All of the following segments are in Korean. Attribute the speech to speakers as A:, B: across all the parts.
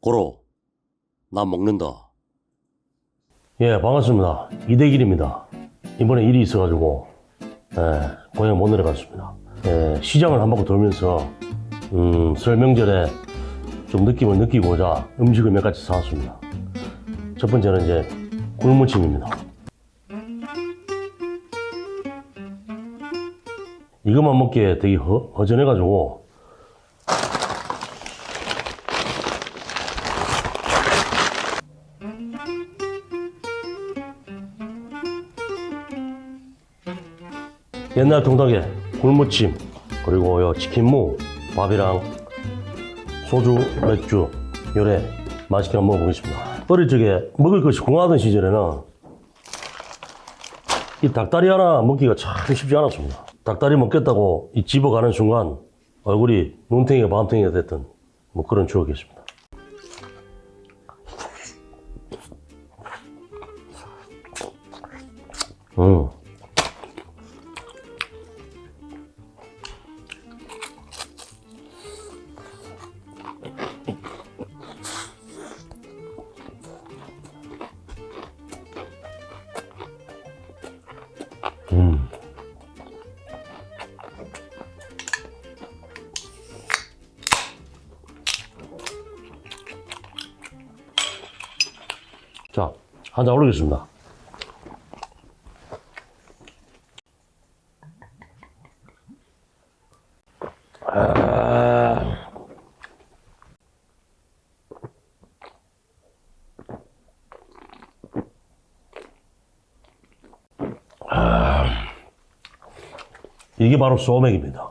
A: 고로 나 먹는다.
B: 예, 반갑습니다. 이대길입니다. 이번에 일이 있어가지고, 예, 고향 못 내려갔습니다. 예, 시장을 한 바퀴 돌면서, 음, 설 명절에 좀 느낌을 느끼고자 음식을 몇 가지 사왔습니다. 첫 번째는 이제 굴무침입니다. 이것만 먹기에 되게 허, 허전해가지고, 옛날 통닭에 굴무침 그리고 요 치킨무 밥이랑 소주 맥주 요래 맛있게 한번 먹어보겠습니다. 어릴 적에 먹을 것이 궁하던 시절에는 이 닭다리 하나 먹기가 참 쉽지 않았습니다. 닭다리 먹겠다고 이 집어가는 순간 얼굴이 눈탱이가 밤탱이가 됐던 뭐 그런 추억이 있습니다. 음. 한 잔 올리겠습니다. 아. 아. 이게 바로 소맥입니다.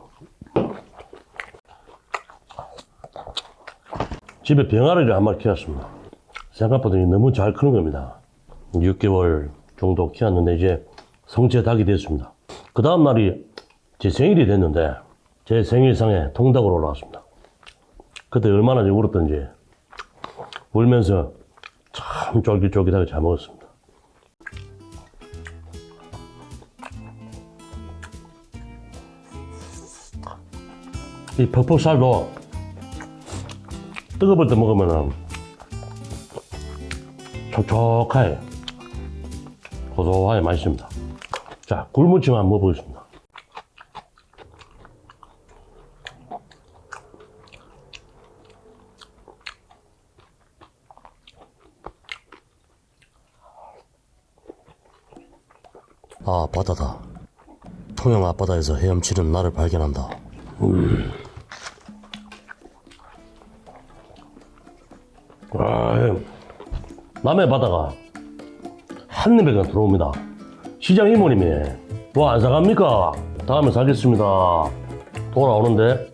B: 집에 병아리를 한 마리 키웠습니다. 생각보다 너무 잘 크는 겁니다. 6개월 정도 키웠는데 이제 성체 닭이 됐습니다. 그 다음 날이 제 생일이 됐는데 제 생일상에 통닭으로 올라왔습니다. 그때 얼마나 울었던지 울면서 참 쫄깃쫄깃하게 잘 먹었습니다. 이 퍽퍽살도 뜨거울 때 먹으면은 촉촉하게 고소하게 맛있습니다. 자, 굴무침 한번 먹어보겠습니다.
A: 아, 바다다. 통영 앞바다에서 헤엄치는 나를 발견한다.
B: 아, 남해 바다가 한입에 그냥 들어옵니다. 시장 이모님이 뭐 안 사갑니까? 다음에 사겠습니다. 돌아오는데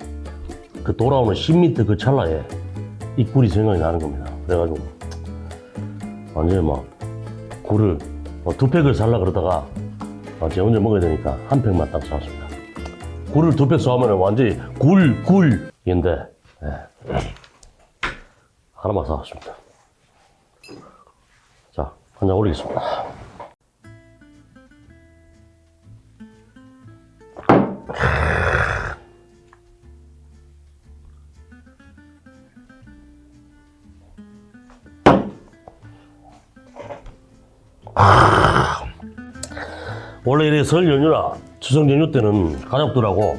B: 그 돌아오는 10m 그 찰나에 이 굴이 생각이 나는 겁니다. 그래가지고 완전히 막 굴을 뭐두 팩을 살라 그러다가 아, 제 혼자 먹어야 되니까 한 팩만 딱 사왔습니다. 굴을 두 팩 사오면 완전히 굴, 굴 인데 예. 하나만 사왔습니다. 잔 올리겠습니다. 원래 이래 설 연휴나 추석 연휴 때는 가족들하고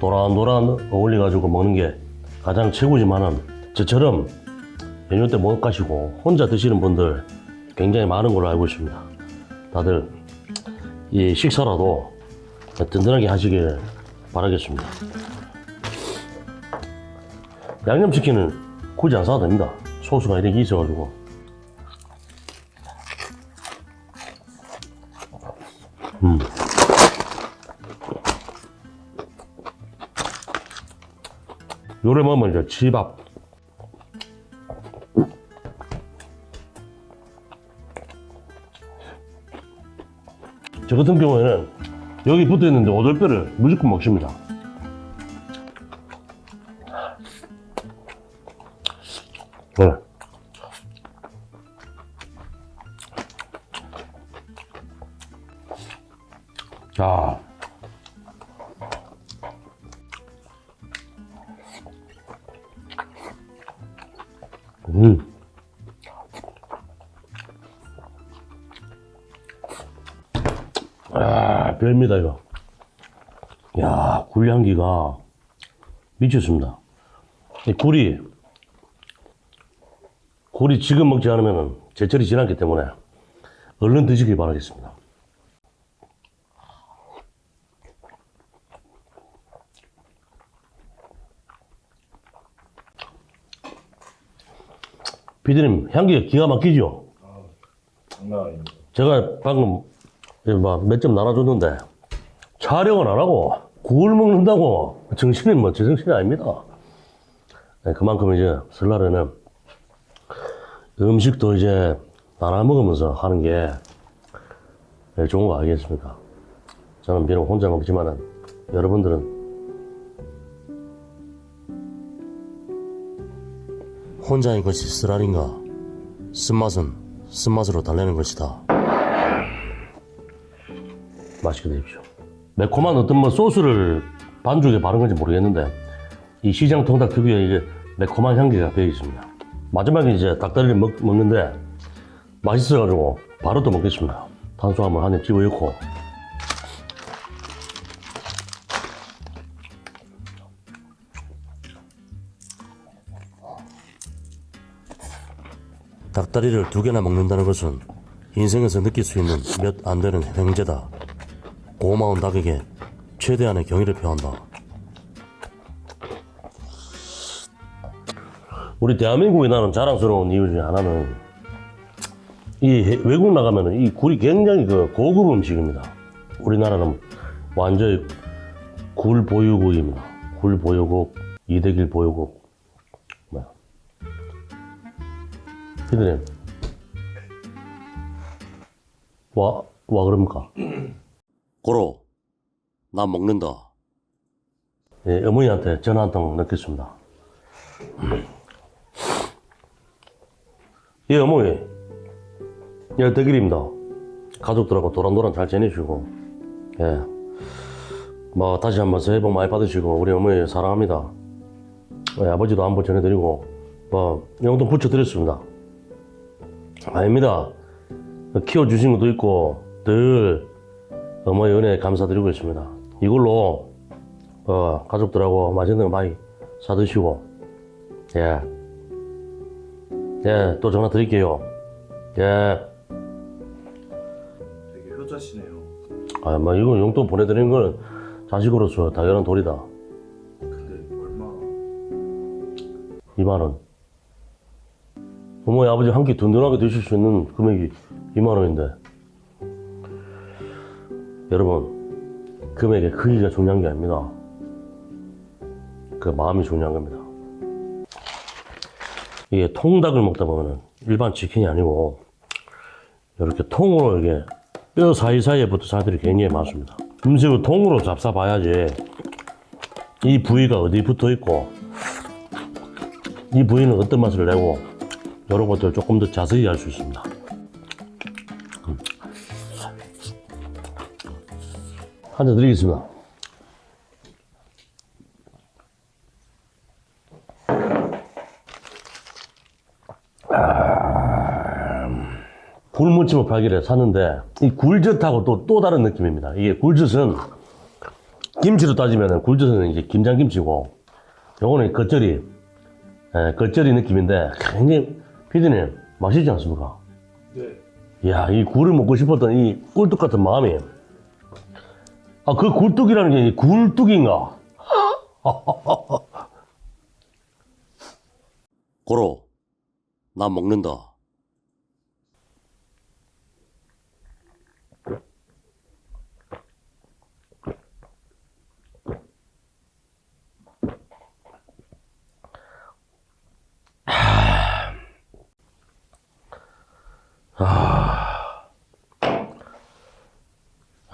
B: 도란도란 어울려가지고 먹는 게 가장 최고지만은 저처럼 연휴 때 못 가시고 혼자 드시는 분들 굉장히 많은 걸로 알고 있습니다. 다들 이 식사라도 든든하게 하시길 바라겠습니다. 양념치킨은 굳이 안 사도 됩니다. 소스가 이렇게 있어가지고. 음. 요래 먹으면 이제 집앞 저 같은 경우에는 여기 붙어 있는데 오돌뼈를 무조건 먹습니다. 네. 자. 음. 별미다, 이거. 야, 굴 향기가 미쳤습니다. 이 굴이, 굴이 지금 먹지 않으면 제철이 지났기 때문에 얼른 드시길 바라겠습니다. 피디님, 향기가 기가 막히죠?
C: 장난 아닙니다.
B: 제가 방금 몇점 나눠줬는데 촬영을 안 하고 굴 먹는다고 정신이 뭐 제 정신이 아닙니다. 네, 그만큼 이제 설날에는 음식도 이제 나눠 먹으면서 하는 게 제일 좋은 거 아니겠습니까? 저는 비록 혼자 먹지만은 여러분들은
A: 혼자인 것이 쓰라린가? 쓴맛은 쓴맛으로 달래는 것이다.
B: 맛있게 드십시오. 매콤한 어떤 뭐 소스를 반죽에 바른 건지 모르겠는데 이 시장 통닭 특유의 이게 매콤한 향기가 배어 있습니다. 마지막에 이제 닭다리를 먹, 먹는데 맛있어가지고 바로 또 먹겠습니다. 탄수화물 한 입 집어 넣고
A: 닭다리를 두 개나 먹는다는 것은 인생에서 느낄 수 있는 몇 안 되는 횡재다. 고마운 닭에게 최대한의 경의를 표한다.
B: 우리 대한민국이 나는 자랑스러운 이유 중에 하나는 이 해- 외국 나가면은 이 굴이 굉장히 그 고급 음식입니다. 우리나라는 완전히 굴 보유국입니다. 굴 보유국, 이대길 보유국. 뭐야. 피디님. 와, 와, 그럽니까?
A: 고로, 나 먹는다.
B: 예, 어머니한테 전화 한 통 넣겠습니다. 예, 어머니. 예, 대길입니다. 가족들하고 도란도란 잘 지내시고, 예. 뭐, 다시 한번 새해 복 많이 받으시고, 우리 어머니 사랑합니다. 예, 아버지도 한번 전해드리고, 뭐, 용돈 붙여드렸습니다. 아닙니다. 키워주신 것도 있고, 늘 어머니 은혜에 감사드리고 있습니다. 이걸로 어, 가족들하고 맛있는 거 많이 사드시고, 예. 예, 또 전화 드릴게요. 예.
C: 되게 효자시네요.
B: 아, 뭐, 이거 용돈 보내드리는 건 자식으로서 당연한 도리다.
C: 근데 얼마?
B: 2만 원. 어머니, 아버지 한 끼 든든하게 드실 수 있는 금액이 2만 원인데. 여러분, 금액의 크기가 중요한 게 아닙니다. 그 마음이 중요한 겁니다. 이게 통닭을 먹다 보면은 일반 치킨이 아니고, 이렇게 통으로 이게 뼈 사이사이에 붙은 살들이 굉장히 많습니다. 음식을 통으로 잡숴봐야지 이 부위가 어디 붙어 있고, 이 부위는 어떤 맛을 내고 이런 것들을 조금 더 자세히 알 수 있습니다. 한 잔 드리겠습니다. 아, 굴무침을 팔기를 샀는데 이 굴젓하고 또, 또 다른 느낌입니다. 이게 굴젓은 김치로 따지면 굴젓은 이제 김장김치고 요거는 겉절이 예, 겉절이 느낌인데 굉장히 피디님 맛있지 않습니까?
C: 네.
B: 이야 이 굴을 먹고 싶었던 이 꿀뚝 같은 마음이 아 그 굴뚝이라는 게 굴뚝인가?
A: 고로, 나 먹는다.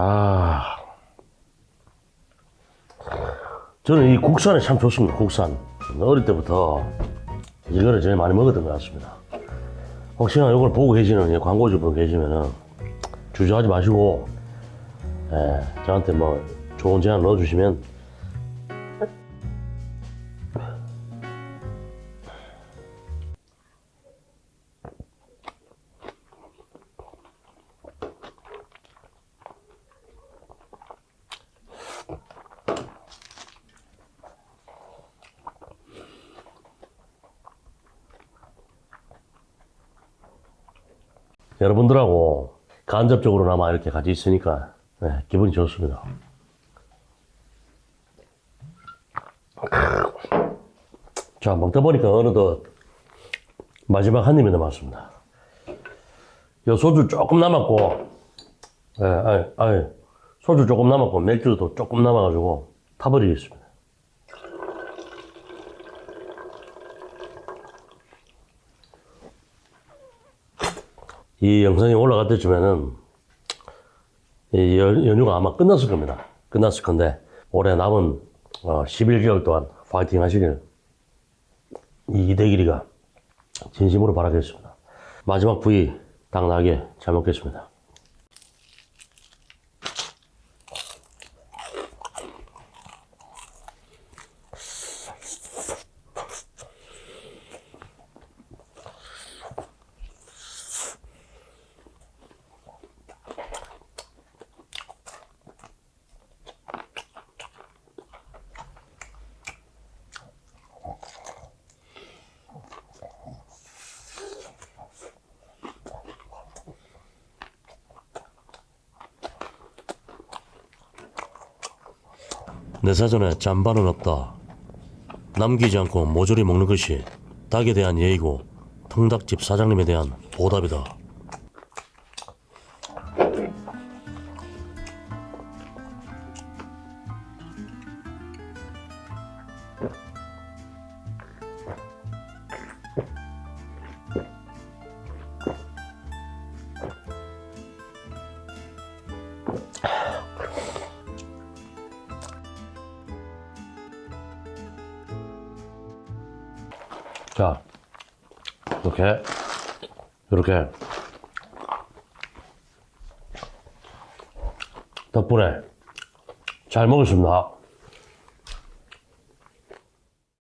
B: 아 저는 이 국산이 참 좋습니다 국산. 어릴 때부터 이거를 제일 많이 먹었던 것 같습니다. 혹시나 이걸 보고 계시는 이 광고주분 계시면은 주저하지 마시고 예, 저한테 뭐 좋은 제안 넣어주시면 여러분들하고 간접적으로나마 이렇게 같이 있으니까 네, 기분이 좋습니다. 자, 먹다 보니까 어느덧 마지막 한 입이 남았습니다. 요 소주 조금 남았고, 예, 아니, 아니, 소주 조금 남았고, 맥주도 조금 남아가지고, 타버리겠습니다. 이 영상이 올라갈 때쯤에는 이 연- 연휴가 아마 끝났을 겁니다. 끝났을 건데 올해 남은 어, 11개월 동안 파이팅 하시길 이 이대길이가 진심으로 바라겠습니다. 마지막 부위 당나게 잘 먹겠습니다.
A: 내 사전에 잔반은 없다. 남기지 않고 모조리 먹는 것이 닭에 대한 예의고 통닭집 사장님에 대한 보답이다.
B: 자, 이렇게, 이렇게. 덕분에 잘 먹었습니다.